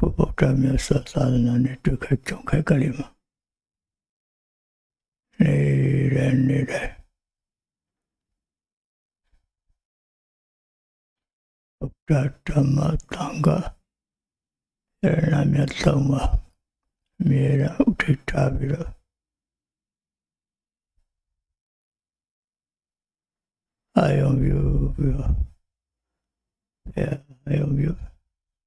Mesopotamia sasana ni tukachonga kalima nire nire utatama tanga erenamya tama mira utitabira ayo vyo vyo သာသနာနဲ့တွေ့ခဲ့ကြုံခဲ့ကြလိမ့်မယ်နေရနေတယ်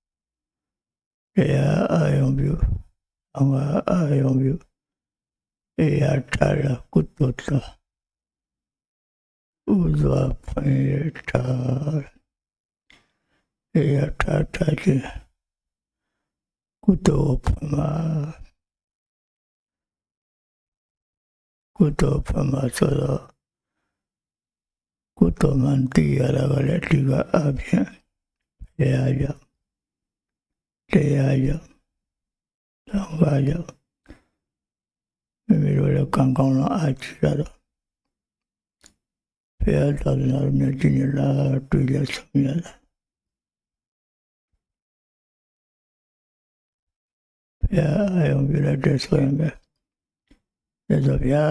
ဗုဒ္တ်သုံးပါအမြဲတမ်းဥထိတ်ထားပြီးတော့အာယုံပြုပြီးတော့အာယုံပြုတရားအာယုံပြုအမအာယုံပြုအေယထာရကုတ္တတဥဇဝဖွင့်ရတာအေယထာထာချင်းကုတ္တဖမကုတ္တဖမဆိုတော့ကုတ္တမန်တီရတာကလည်းဒီကအပြင်တရားကြောင့်တရားကြောင့်သံဃာကြောင့်မိမိတို့လည်းကံကောင်းတော့အားချရတော့ဘုရားတော်တော်မြတ်ကြီးလာတွေ့ရဆုံးရတာဘုရားအယုံပြရတဲ့ဆိုရင်ပဲဒါဆိုဗျာ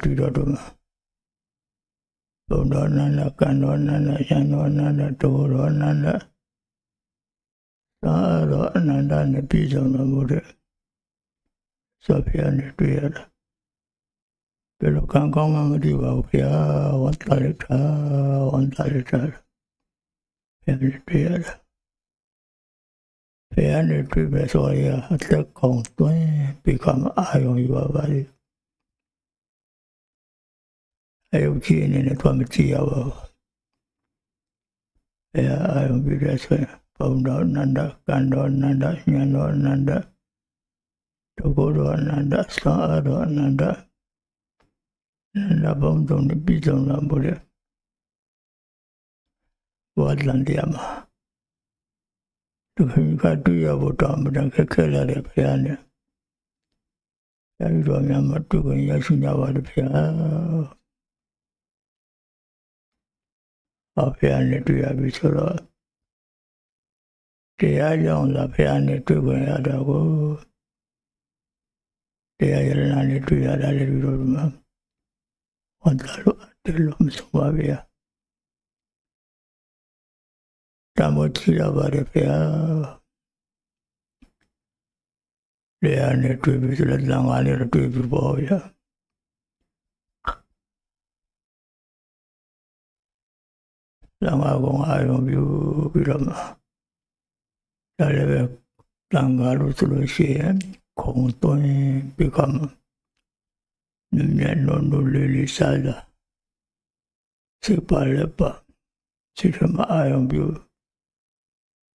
တွေ့တော့တော့ဘုံတော်နန္ဒကံတော်နန္ဒရံတော်နန္ဒတောတော်နန္ဒ သာတော်အနန္တနဲ့ပြည့်စုံတော်မူတဲ့ဆိုဖျားနဲ့တွေ့ရတာဘယ်လိုကံကောင်းမှမသိပါဘူးဗျာဝန်တာရတာဝန်တာရတာဘယ်လိုတွေ့ရတာဘယ်နဲ့တွေ့ပဲဆိုရအသက်ကောင်းသွင်းပြီးကမှအာရုံယူပါပါလိအဲယုတ်ကြီးအနေနဲ့တော့မကြည့်ရပါဘူးအဲအာရုံပြီးတဲ့ဆိုရင် ဘုံတော်နန္ဒကံတော်နန္ဒညံတော်နန္ဒတကောတော်နန္ဒသာအတော်နန္ဒနန္ဒဘုံတုံးပြည်စုံလာဖို့လေဝါလန်တရားမှာသူကတွေ့ရဖို့တော့မတန်ခက်ခဲလာတဲ့ဖခင်နဲ့အဲဒီတော့များမတွေ့ခွင့်ရရှိကြပါလို့ဖခင်အဖေနဲ့တွေ့ရပြီဆိုတော့ တရားကြောင့်သာဖခင်နဲ့တွေ့ခွင့်ရတာကိုတရားရဏနဲ့တွေ့ရတာလည်းပြီးတော့မှဝန်တာလို့တယ်လို့မဆိုပါဗျာတမချီရပါတယ်ဗျာတရားနဲ့တွေ့ပြီးဆိုတော့လမ်းကားနဲ့တွေ့ပြီးပေါ့ဗျာလမ်းကားကောင်အာရုံပြုပြီးတော့မှ ဒါလည်းပဲလမ်းကားလို့ဆိုလို့ရှိရင်ခုံသွင်းပြီးကမှမြင်မြင်လုံးလုံးလေးလေးစားလာစိတ်ပါလည်းပါစိတ်ထမအာရုံပြု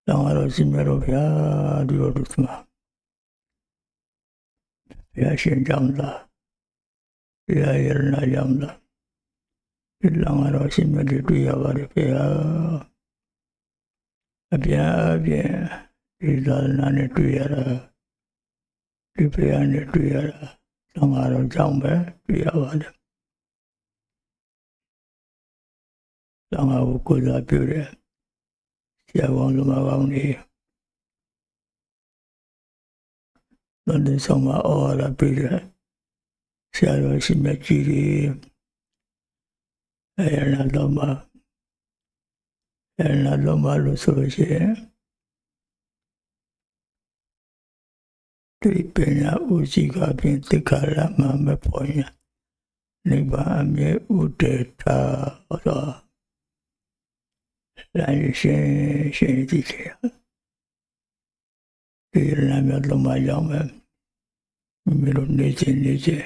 လောင်ရတော့စီမရောဗျာဒီလိုတို့မှာဘုရားရှင်ကြောင့်လားဘုရားရဏကြောင့်လားဒီလောင်ရတော့စီမတွေတွေ့ရပါတယ်ဘုရားအပြာအပြာ ဒီသာနာနဲ့တွေ့ရတာဒီဘုရားနဲ့တွေ့ရတာလောင်ရတော့ကြောင့်ပဲတွေ့ရပါတယ်လောင်ရကိုကိုယ်စားပြုတယ်ဆရာကောင်းလူမကောင်းနေတော့ဒီဆောင်မအော်လာပြီးတယ်ဆရာတော်ရှိမြတ်ကြီးတွေအဲရနာတော့မအဲရနာတော့မလို့ဆိုလို့ရှိရင် တွေ့ပင်လာဥရှိကဖြင့်သိခါရမမဖော်ရနိဗ္ဗာန်အမြဲဥတေတာသောလာရှင်ရှင်ကြည့်ခဲ့ဒီရမ်းမြတ်လုံးမရောက်မယ်မလို့နေခြင်းနေခြင်း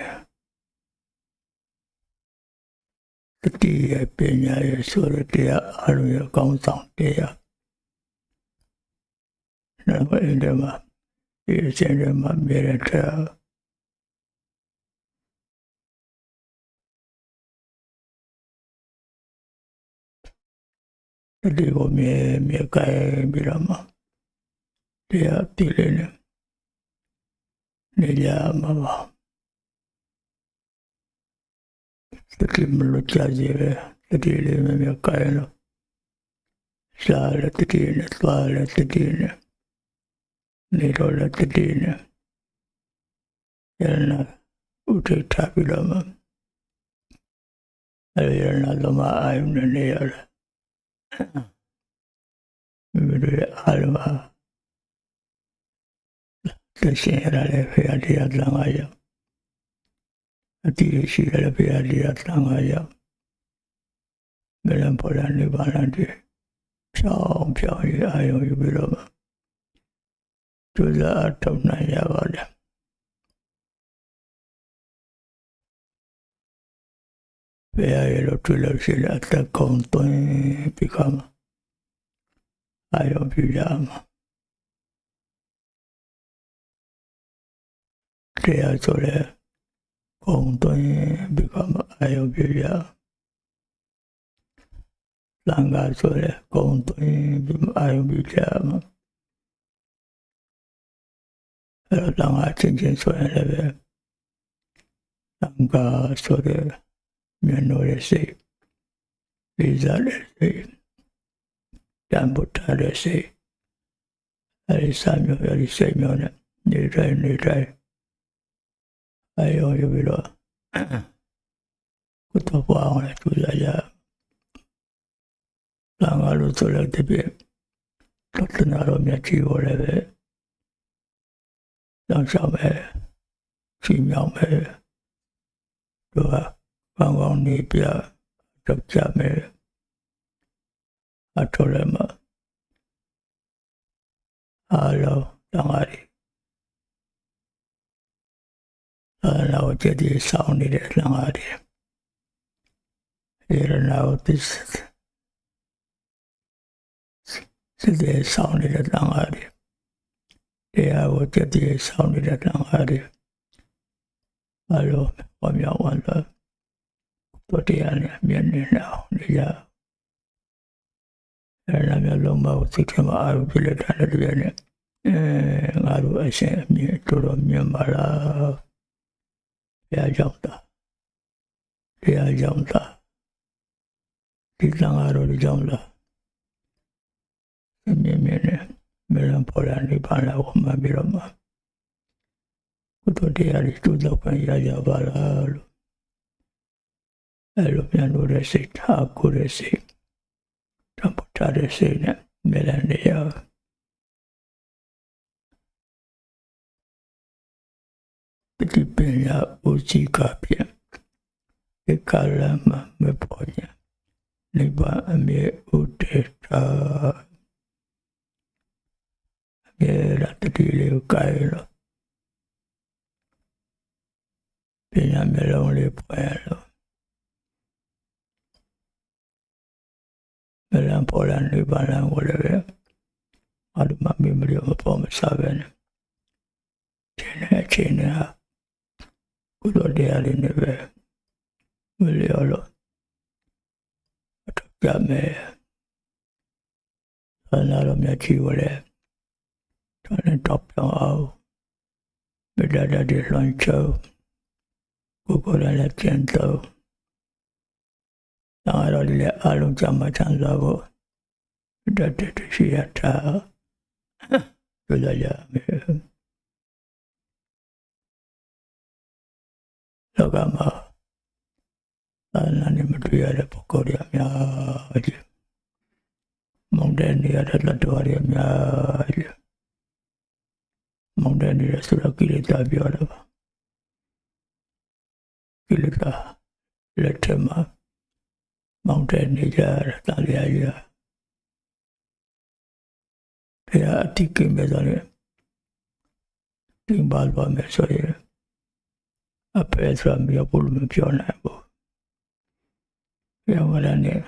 တတိယပညာရဲ့ဆိုရတရားအရုံးရဲ့ကောင်းဆောင်တရားနောက်အင်းတမှာ ဒီအချင်းတွေမှာမြဲတဲ့တရားဒီကိုမြဲမြဲကဲပြီးတော့မှတရားတည်လေးနဲ့နေရမှာပါတတိမလို့ကြာကြီးပဲတတိလေးမြဲမြဲကဲလို့စားလည်းတတိနဲ့သွားလည်းတတိနဲ့ နေတော့လည်းတတိနဲ့ယရနာဥထိတ်ထားပြီးတော့မှအဲဒီယရနာလုံးမအာယုန်နဲ့နေရတယ်မိမိတို့ရဲ့အာရုံဟာတရှင်ရတယ်ဖေရတရားတန်ခါရောက်အတိရရှိရတယ်ဖေရတရားတန်ခါရောက်မလန်ပေါ်လာနေပါလားတဲ့ဖြောင်းဖြောင်းရအာယုံယူပြီးတော့မှ ကျိုးစားအထောက်နိုင်ရပါတယ်ဘယ်ရလို့တွေ့လို့ရှိရင်အသက်ကုန်သွင်းပြီးခါမှာအာယုံပြရမှာတရားဆိုလဲကုန်သွင်းပြီးခါမှာအာယုံပြရလန်ကာဆိုလဲကုန်သွင်းပြီးအာယုံပြရမှာ အဲ့တော့လန်ကာချင်းချင်းဆိုရင်လည်းလန်ကာဆိုတဲ့မျက်နှာရဲ့စိတ်လေးစားတဲ့စိတ်တန်ဖို့ထားတဲ့စိတ်အဲဒီစာမျိုးအဲဒီစိတ်မျိုးနဲ့နေတိုင်းနေတိုင်းအဲရောရပြီးတော့ကုသပွားအောင်လည်းကြိုးစားရလာငါလို့ဆိုလည်းတပြည့်တော့တနာတော့မြတ်ကြီးပေါ်လည်းပဲ တောင်းချမယ်ချီမြောက်မယ်တို့ကကောင်းကောင်းနေပြတော့ကြမယ်အထော်လည်းမအားလုံးတောင်းရည်အားလုံးကြည့်ဒီဆောင်းနေတဲ့လမ်းရည်ရနာဝ တိစစစ်တဲ့ဆောင်းနေတဲ့လမ်းရည်တရားကိုကြည့်ဒီဆောင်းနေတဲ့လမ်းရည်အားလုံးဝမ်းမြောက်ဝမ်းသာတော့တရားနဲ့မျက်နှာနဲ့အောင်နေရအဲ့ဒါမျိုးလုံးမစိတ်ထဲမှာအာရုံပြလက်တာနဲ့တပြည့်နဲ့အဲငါတို့အရှင်အမြင်တော်တော်မြင်ပါလားဘုရားကြောင့်တာဘုရားကြောင့်တာဒီသံဃာတော်ကြောင့်လားအမြင်မြင်နဲ့ မလန်ပေါ်လာနေပါလားဝမှပြီးတော့မှဘုဒ္ဓတရားကြီးတူတော့ပြန်ရကြပါလားလို့အဲ့လိုပြန်လို့တဲ့စိတ်ထားကိုတဲ့စိတ်တံပေါ်ထားတဲ့စိတ်နဲ့မြဲတမ်းနေရပฏิပညာဥစီကပြန်ဧကလမမပေါ်ညာနိဗ္ဗာန်အမြဲဥတေတာအ မြဲတတတိလေးကိုကြိုင်လို့ပညာမျိုးလုံးလေးပွင့်လို့မလန်ပေါ်လာနေပါလန်ကိုလည်းပဲအဒမမီမရီမပေါ်မစားပဲနဲ့ချင်းနဲ့ချင်းနဲ့ကုသိုလ်တရားလေးနဲ့ပဲမလျော်လို့အထကြမယ်ဆန္ဒတော်မြတ်ကြီးကိုလည်း တော်နဲ့တော့ပြောင်းအောင်မေတ္တာတွေလွှမ်းချောကိုယ်ကိုယ်လည်းကျင့်သုံးတော့တော့လေအလုံးကြမှာချမ်းသာဖို့တတ်တရှိရတာပြောရရမယ်လောကမှာအနာနေမတွေ့ရတဲ့ပုဂ္ဂိုလ်တွေအများကြီးမောင်တဲ့နေရတဲ့လက်တော်တွေအများကြီး မောင်တဲ့နေရဆိုတော့ကိလေသာပြောတော့ကိလေသာလက်ထမှာမောင်တဲ့နေကြတာလျာရဘုရားအတိကင်းမဲ့ဆိုရင်တင်ပါပါမယ်ဆိုရင်အပေဆိုမြတ်ဘုလိုမပြောနိုင်ဘူးဘုရားဝရနဲ့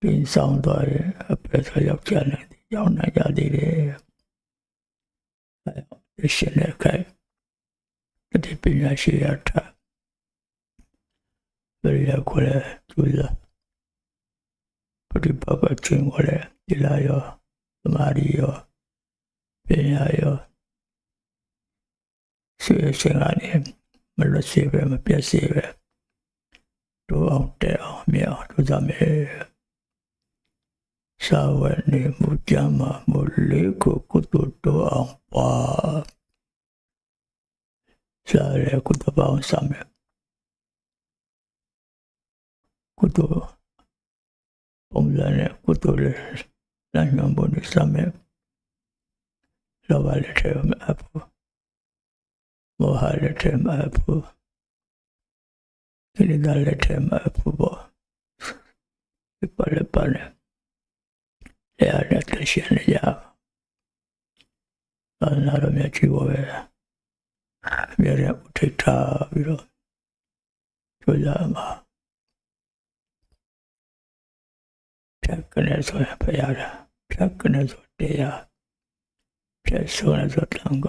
ပြင်ဆောင်တော့ရင်အပေဆိုရောက်ကြနိုင်တယ်ရောက်နိုင်ကြသေးတယ် အဲရှင်နဲ့ခိုင်ဒီပညာရှိရတာဘယ်ရခွဲကျူလာပฏิပတ်ကချင်းခွဲဒီလာရောသမာဓိရောပညာရောဆွေရှင်ကနေမလွတ်စေပဲမပြတ်စေပဲတို့အောင်တဲ့အောင်မြောက်တို့ကြမယ် စာဝတ်နေမှုကြမ်းမှာမှုလေးကိုကုသိုလ်တော်အောင်ပါစာရကုသိုလ်ပေါင်းစမယ်ကု သိုလ်ပုံစံနဲ့ကုသိုလ်လေးလမ်းညွှန်ဖို့စမယ်လောဘလက်ထဲမှာအဖို့မောဟလက်ထဲမှာအဖို့ကိလေသာလက်ထဲမှာအဖို့ပေါ့ဒီပါလေပါလေရရတဲ့ရှင်ရအနာရမြချီဝဲမြရဥထိတ်ထားပြီးတော့ကြိုးစားမှာဖြတ်ကနေဆိုရဖရတာဖြတ်ကနေဆိုတရားဖြတ်ဆိုရဆိုတန်က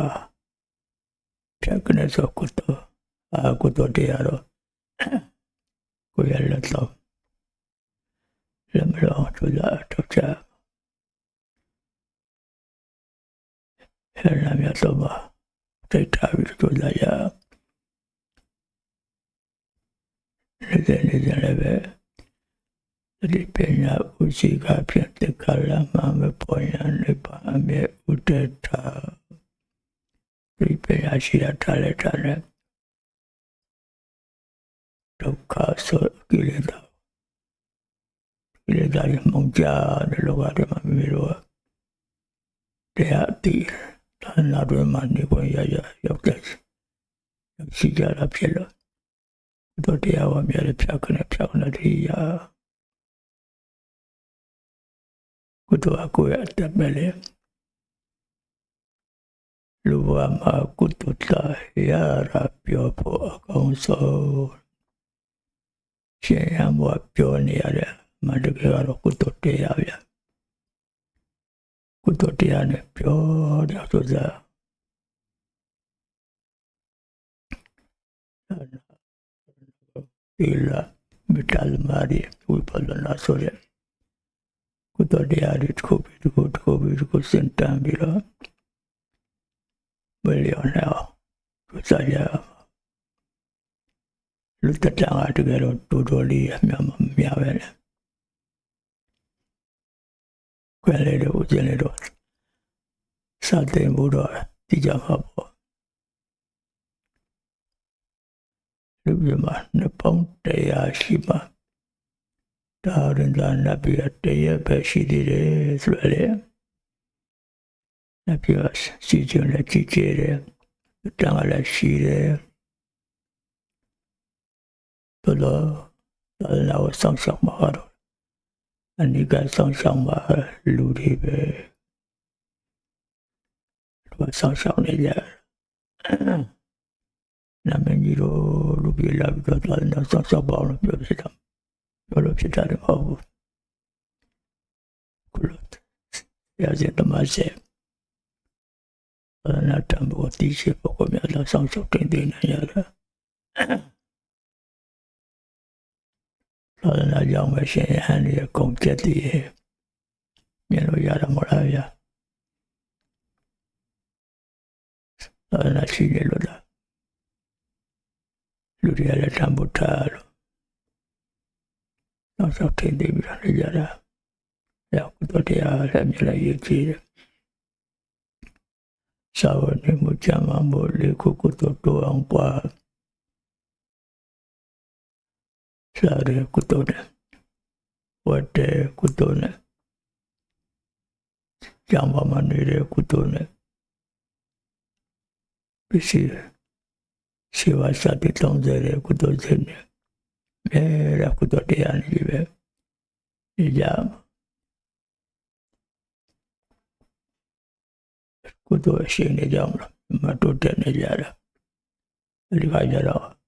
ဖြတ်ကနေဆိုကုတ္တအာကုတ္တတရားတော့ကိုရလက်တော့လက်မလို့ကြိုးစားတော့ချ ဟဲ့လာမြတ်တော့ပါတိတ်ထားပြီးကြိုးစားရနေတဲ့နေတဲ့လည်းပဲဒီပညာဥရှိကဖြင့်တက္ကလာမမပေါ်ရနေပါအမေဥတ္တထာဒီပညာရှိတာထားလက်ထားနဲ့ဒုက္ခဆိုကိလေသာကိလေသာရမုံကြတဲ့လောကထဲမှာမိမိတို့ကတရားတည် ဒါနာတွေမှာနေပေါ်ရရရောက်တဲ့ရောက်ရှိကြတာဖြစ်လို့တို့တရားဝမြဲဖြတ်ခနဲ့ဖြတ်ခနဲ့တရားကုသိုလ်အကိုရအတက်ပဲလေလူဘဝမှာကုသိုလ်တာရရပြောဖို့အကောင်းဆုံးရှင်ရံဘဝပြောနေရတဲ့မတကယ်ကတော့ကုသိုလ်တရားဗျ ကုသိုလ်တရားနဲ့ပြောတယ်ဆိုစားဒီလာမီတလမာရီဝိပဿနာဆိုရယ်ကုသိုလ်တရားတွေတစ်ခုပြီးတစ်ခုတစ်ခုပြီးတစ်ခုစင်တန်ပြီးတော့ဘယ်လျော်နေအောင်သူစားရလူတတန်ကတကယ်တော့တူတူလေးအများမများပဲလေ ခွဲလေတော့ကျင်းလေတော့စတဲ့ဘုရားတိကြမှာပေါ့လူပြမှာနှစ်ပေါင်းတရားရှိမှာဒါရင်သာနတ်ပြတရက်ပဲရှိသေးတယ်ဆိုရလေနတ်ပြစီကျင်လည်းကြည်ကြဲတယ်တန်ကလည်းရှိတယ်တော်တော်တော်တော်ဆောင်ဆောင်မှာတော့ အနိကဆောင်ဆောင်မှာလူတွေပဲသူဆောင်ဆောင်နေကြနာမည်ကြီးတို့လူပြလာပြီးတော့တော်တော်ဆောင်ဆောင်ပါလို့ပြောဖြစ်တာပြောလို့ဖြစ်တာလည်းမဟုတ်ဘူးကုလို့ရစေတမစေအနာတံဘောတိရှိပုဂ္ဂိုလ်များလာဆောင်ဆောင်တင်တင်နေရတာ သာသနာကြောင့်ပဲရှင်ရဟန်းတွေအကုန်ကျက်တည်ရဲ့မြင်လို့ရတာမဟုတ်လားဗျာသာသနာရှိတယ်လို့လားလူတွေကလည်းတံဖို့ထားလို့နောက်ဆုံးထိန်သိပြီးတော့နေကြတာရောက်တော့တရားလည်းမြင်လိုက်ရကြည့်တယ်စာဝတ်နေမှုကြမ်းမှမို့လေခုကုသိုလ်တိုးအောင်ပွားစာရကုသိုလ်နဲ့ဝတ်တဲ့ကုသိုလ်နဲ့ကြမ်းပါမနေတဲ့ကုသိုလ်နဲ့ပစ္စည်းရှိဝါစာတိတုံးတဲ့ကုသိုလ်စနဲ့အဲရကုသိုလ်တရားနေပဲဒီကြကုသိုလ်ရှိနေကြအောင်မတိုးတက်နေကြတာဒီခါကျတော့အိုရနာရလူတော့ကမုတ်ချကုသိုလ်တိုးအောင်ပွား အမေအိုရတဲ့ကြက်တည်းရှိလာတာပဲရနာရတဲ့ကြက်တည်း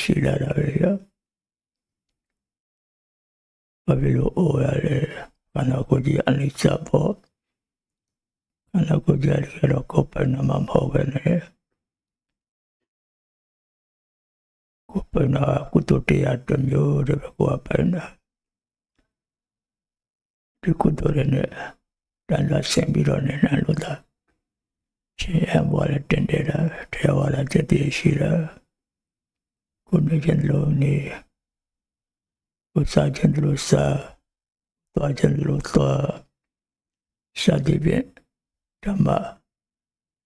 ရှိလာတာပဲရဘာဖြစ်လို့အိုရလဲခန္ဓာကိုယ်ကြီးအနိစ္စပေါ့ခန္ဓာကိုယ်ကြီးကတော့ကိုယ်ပိုင်နာမမဟုတ်ပဲ နဲ့ကိုယ်ပိုင်နာကုသိုလ်တရားတစ်မျိုးတည်းပဲကိုယ်ပိုင်နာဒီကုသိုလ်နဲ့တန်လာဆင်ပြီးတော့နေနိုင်လို့သာရှင်ရဘွားလည်းတင်တယ်တာထေဝါဒစက်တည်းရှိတာကိုနေခြင်းလို့နေကိုစားခြင်းလို့စားသွားခြင်းလို့သွားစသည်ဖြင့်ဓမ္မ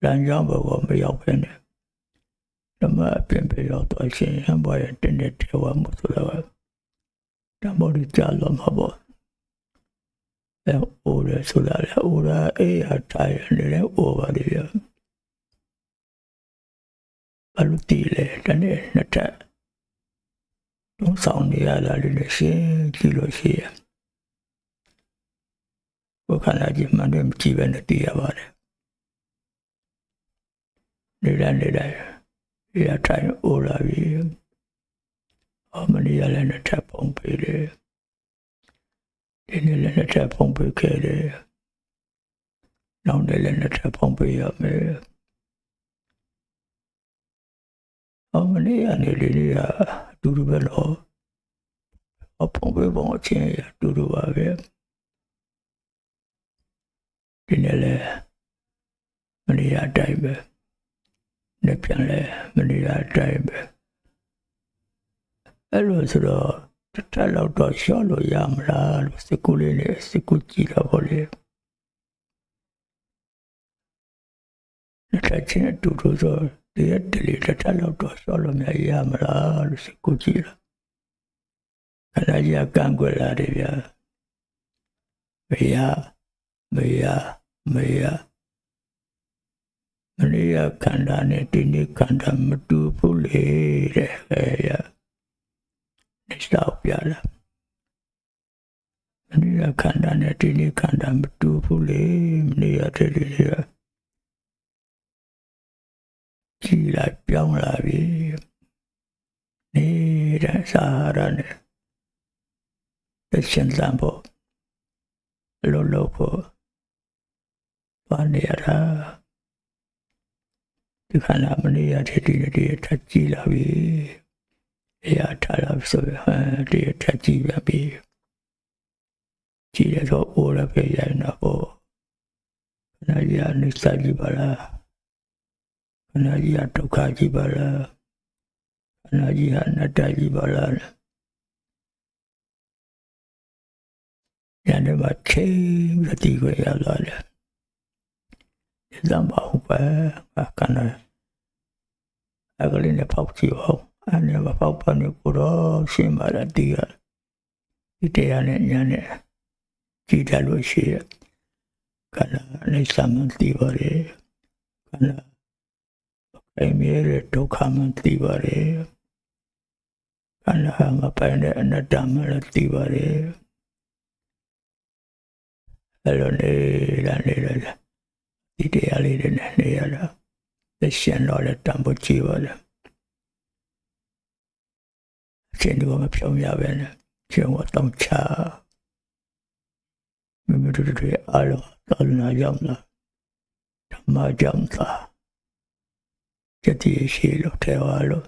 လမ်းကြောင်းဘဝမရောက်ဘဲနဲ့ဓမ္မအပြင်ပြရောက်တော့ရှင်ရဘွားရဲ့တင်တဲ့ထေဝါမှုဆိုတာကဓမ္မရကြလို့မှာပေါ့ အဲအိုးရဆိုတာလေအိုးရအေးအထိုင်နေတယ်အိုးပါလေဗျာဘာလို့တီးလဲတနေ့နှစ်ထပ်လုံးဆောင်နေရတာလေးနဲ့ရှင်းကြည့်လို့ရှိရဘုခန္ဓာကြီးမှန်တယ်မကြည့်ပဲနဲ့တီးရပါတယ်နေရနေတယ်ရထိုင်အိုးလာပြီအမနီရလည်းနှစ်ထပ်ပုံပေးတယ် ဒီနေ့လည်းနှစ်ထပ်ပုံပေးခဲ့တယ်နောက်နေ့လည်းနှစ်ထပ်ပုံပေးရမယ်အမနီရနေလေးလေးကအတူတူပဲလို့အပုံပေးပုံအချင်းအတူတူပါပဲဒီနေ့လည်းမနီရအတိုင်းပဲနေ့ပြန်လဲမနီရအတိုင်းပဲအဲ့လိုဆိုတော့ tata la utosha lo yam la sekulele sekutila vole natachina tutuzo tiyatteli tata la utosha lo mya yam la lo sekutila kanaja kangwe la devya meya meya. Meya meya kandane tini kandam tu pulere ya ရက်တလီတစ်ထပ်လောက်တော့ရှော့လို့မရမလားလို့စကူကြည့်တော့ခဏကြီးကကန့်ကွက်လာတယ်ဗျာမရမရမရမနေ့ကခန္ဓာနဲ့ဒီနေ့ခန္ဓာမတူဘူးလေတဲ့အဲရနေတော့ပြလာမနေ့ကခန္ဓာနဲ့ဒီနေ့ခန္ဓာမတူဘူးလေမနေ့ကတည်းကကြည်လိုက်ပြောင်းလာပြီနေတဲ့စာရနဲ့တရှင်စံဖို့လောလောဖို့ဘာနေရတာဒီခန္ဓာမနေ့ရတဲ့ဒီနေ့တည်းထကြည်လာပြီအ ရာထားလာဆိုရဟန်တည်းထကြည်ပြန်ပြီကြည်ရတော့အိုးရပဲရနေတော့ခဏကြီးအနိစ္စကြီးပါလားခဏကြီးဒုက္ခကြီးပါလားခဏကြီးအနတ္တကြီးပါလားညနေမှာချိန်ပြီးတီးခွေရလာတယ်ဒီလမ်းပါဟုတ်ပဲအခဏအကလေးနဲ့ပေါက်ကြည့်အောင် အဲ့ဒါပေါက်ပါနေကိုတော့ရှင်းပါလားတီးရဒီတရားနဲ့ညနေကြည့်တယ်လို့ရှိရခဏအိစ္စမတီးပါလေခဏအိမ်ရဲ့ဒုက္ခမသိပါတယ်ခန္ဓာမပိုင်တဲ့အနတ္တမလည်းသိပါတယ်အဲ့လိုနေလာနေလာဒီတရားလေးတွေနဲ့နေရတာသက်ရှင်တော့လည်းတန်ဖို့ကြည့်ပါလေအ ချိန်တော့မဖြုံရပဲနဲ့ကျုံတော့ချမိမိတို့တွေအားလုံးတော်နာကြောင့်လားဓမ္မကြောင့်လားကျက်တည်ရှိလို့ထဲဝါလို့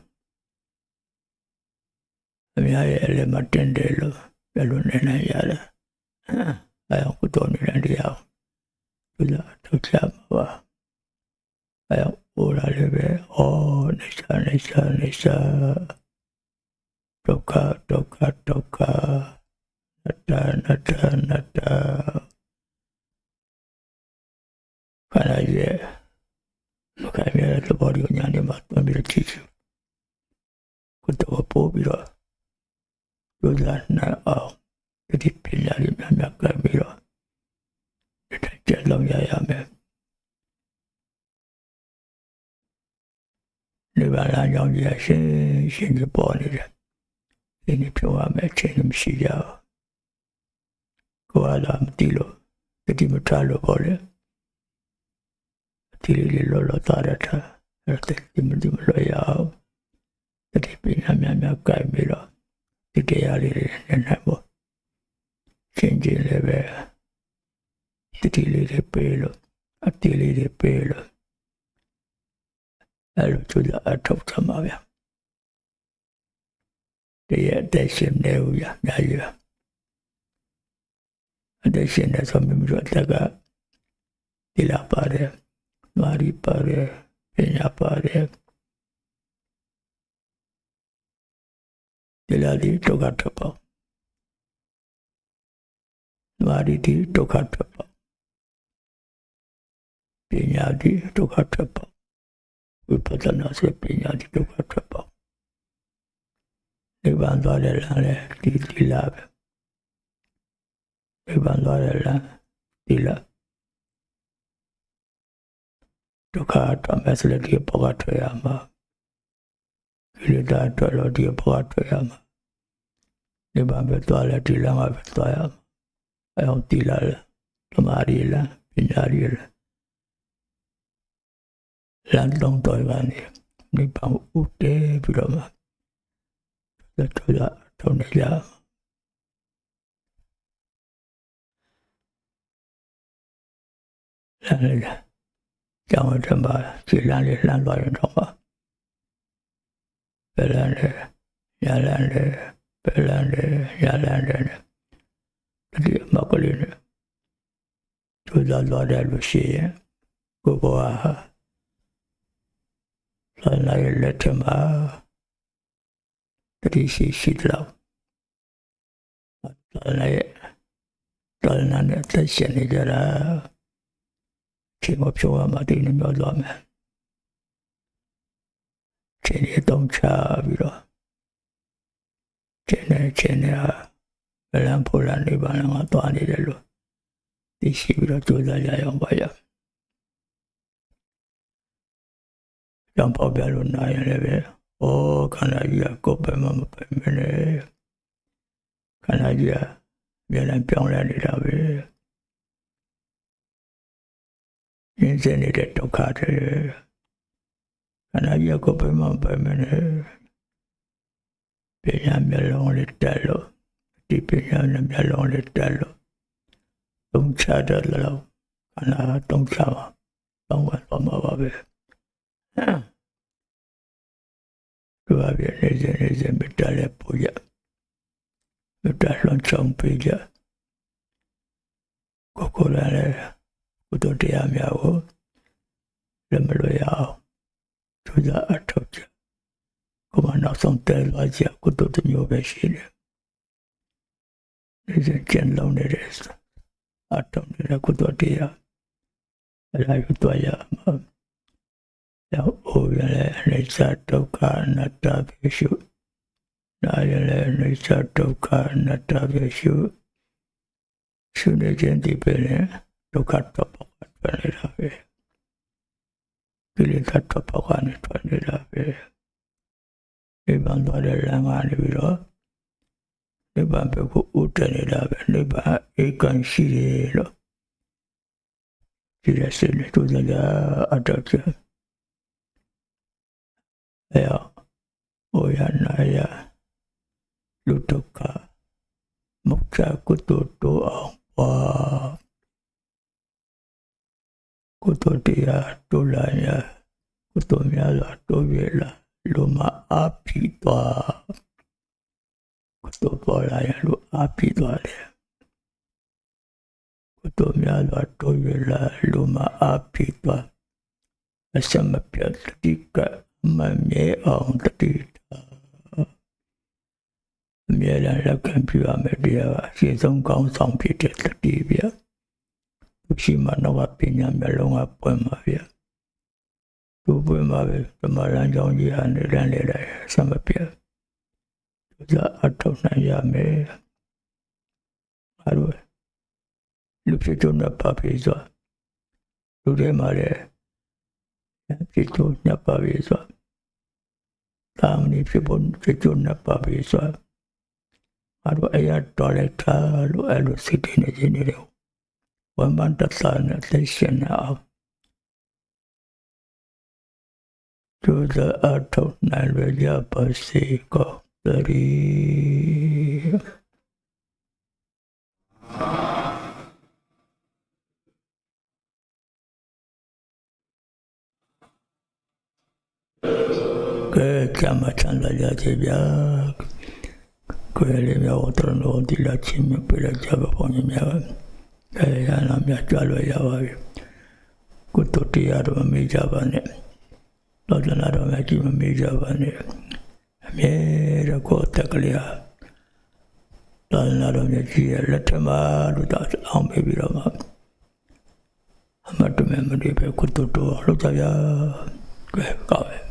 အများရဲ့အလည်းမတင်တယ်လို့ဘယ်လိုနေနိုင်ရလဲအဲကုတော်နေတဲ့တရားဘုရားထုတ်ချမှာပါအဲဟိုလာလည်းပဲဩနေချာနေချာနေချာ ဒုက္ခဒုက္ခဒုက္ခနတ္တနတ္တနတ္တခန္ဓာရဲ့မခိုင်မြဲတဲ့သဘောတရားညာနေမှာတွန်းပြီးကြည့်ချင်ကိုယ်တော့ပို့ပြီးတော့လူသားနာအောင်ဒီပညာလေးများများကပ်ပြီးတော့ဒီတိုင်းကြလုံးရရမယ်ဒီဘာလာကြောင့်ရရှင်ရှင်ကြီးပေါ်နေတယ် ဒီနေ့ပြောရမယ်အချိန်မရှိကြဘူးကိုယ်ကလာမသိလို့တတိမထားလို့ပေါ့လေဒီလေးလေးလောလောသားရတာအဲ့ဒါဒီမဒီမလောရအောင်တတိပညာများများကြိုက်ပြီးတော့ဒီတရားလေးတွေနဲ့နဲ့ပေါ့ချင်းချင်းလည်းပဲတတိလေးတွေပေးလို့အတိလေးတွေပေးလို့အဲ့လိုကျလာအထောက်ထားမှာဗျာ တရားအသက်ရှင်နေဦးရအများကြီးပါအသက်ရှင်နေဆိုမိမိတို့အသက်ကဒီလာပါတယ်မာရီပါတယ်ပညာပါတယ်ဒီလာဒီဒုက္ခထွက်ပေါက်မာရီဒီဒုက္ခထွက်ပေါက်ပညာဒီဒုက္ခထွက်ပေါက်ဝိပဿနာစေပညာဒီဒုက္ခထွက်ပေါက် နိဗ္ဗာန်သွားတဲ့လမ်းလေဒီဒီလာပဲနိဗ္ဗာန်သွားတဲ့လမ်းဒီလာဒုက္ခတော့မဲ့ဆိုလည်းဒီဘောကထွက်ရမှာကိလေသာထွက်လို့ဒီဘောကထွက်ရမှာနိဗ္ဗာန်ပဲသွားလဲဒီလမ်းမှာပဲသွားရမှာအဲအောင်ဒီလာလဲဓမ္မရီလမ်းပညာရီလမ်းလမ်းလုံးတော်ပါနေနိဗ္ဗာန်ဥတည်ပြီးတော့ 的这个从这个。两个人，蒋文正把这两里两多人中吧，别两人，伢两人，别两人，伢两人，这里马格里人，就在老在路西，哥哥啊，在那里来听吧。 တယ်လို့ရှိရင်ကိုဘွားဟာလမ်းလိုက်လက်ထမှာတတိရှိရှိတော့လမ်းလိုက်တော်နာနဲ့သက်ရှင်နေကြတာချိန်မဖြိုးရမှတိနေမျိုးသွားမယ်ချိန်ရတော့ချပြီးတော့ချိန်နဲ့ချိန်နဲ့ဗလန်ဖိုလန်လေးပါလည်းငါသွားနေတယ်လို့သိရှိပြီးတော့ကြိုးစားကြရအောင်ပါရကြောင့်ပေါ့ပြလို့နိုင်ရလည်းပဲ ဩခန္ဓာကြီးကကိုယ်ပဲမမပဲမနဲ့ခန္ဓာကြီးကပြန်လည်းပြောင်းလဲနေတာပဲရင်းစင်းနေတဲ့ဒုက္ခတွေခန္ဓာကြီးကိုပဲမပဲမနဲ့ပညာမျက်လုံးလေးတက်လို့ဒီပညာနဲ့မျက်လုံးလေးတက်လို့သုံးချတဲ့လောက်ခန္ဓာသုံးချပါတောင်းပါတော့မှာပါပဲ သူအပြည့်နေစနေစမတလည်းပူရမတလွန်ချောင်းပေးကြကိုကိုလည်းကုသိုလ်တရားများကိုလက်မလွယ်အောင်သူသာအထောက်ချကိုမနောက်ဆုံးတဲသွားကြကုသိုလ်တစ်မျိုးပဲရှိတယ်ဒီစကျန်လုံးနေတယ်အထောက်နေတဲ့ကုသိုလ်တရားအရာယူသွားရမှာ ရောက်အိုရလည်းအနိစ္စဒုက္ခအနတ္တပဲရှုနာရလည်းအနိစ္စဒုက္ခအနတ္တပဲရှုရှုနေခြင်းဒီပဲလေဒုက္ခတော့ပေါ့ထွက်နေတာပဲကိလေသာတော့ပေါ့ကနေထွက်နေတာပဲဒီဘန်သွားတဲ့လမ်းကနေပြီးတော့နိဗ္ဗာန်ဘက်ကိုဥတည်နေတာပဲနိဗ္ဗာန်ဧကန်ရှိတယ်လို့ဒီရစနေသူစကားအတော့ချအဲဩရနာယလူတုကမုတ်ချကု တုတောအောင်ပါကုသိုလ်တရားတိုးလာရကုသိုလ်များစွာတိုးရလာလူ မအပိသွားကုသိုလ်ပေါ်လာရလူအပိသွားတယ်ကုသိုလ်များစွာတိုးရလာလူမအပိသွားအစမပြတ်တိကမမြေအောင်တတိအမြဲတမ်းလက်ခံပြရမယ်တရားအရှင်းဆုံးကောင်းဆောင်ဖြစ်တဲ့တတိပြသူရှိမှတော့ပညာမျက်လုံးကပွင့်မှာဗျသူပွင့်မှာပဲဓမ္မရန်ကြောင့်ကြီးဟာနေရန်နေတယ်ဆမပြသူကအထောက်နိုင်ရမယ်အဲ့လိုလူဖြစ်တော့နှစ်ပါးပြီဆိုလူတွေမှာလည်း ဖြစ်တော့နှစ်ပါးပြီဆိုတာမဏိဖြစ်ဖို့ဖြစ်တော့နှစ်ပါးပြီဆိုအဲ့လိုအရာတော်လိုက်တာလို့အဲ့လိုစိတ်နေနေနေတယ်ဝမ်းပန်းတသနဲ့သိရှင်အောင် ကျိုးသာအထောက်နိုင်ရကြပါစေကောတည်းကဲကမ္မချမ်းသာကြစေဗျာကိုယ်လေးများတော်တော်ဒီလာချင်းမပြရကြပါဘုန်းကြီးများအဲရနာမြကြွလွယ်ရပါပြီကုသိုလ်တရားတော့မမေ့ကြပါနဲ့သောတနာတော်များကြီးမမေ့ကြပါနဲ့အမြဲတမ်းကိုယ်အသက်ကလေးဟာသောတနာတော်များကြီးရဲ့လက်ထက်မှာလို့တော့အောင်ပေးပြီးတော့မှအမတ်တမဲမတွေပဲကုသိုလ်တော်လောက်ကြရကဲကောင်းပါ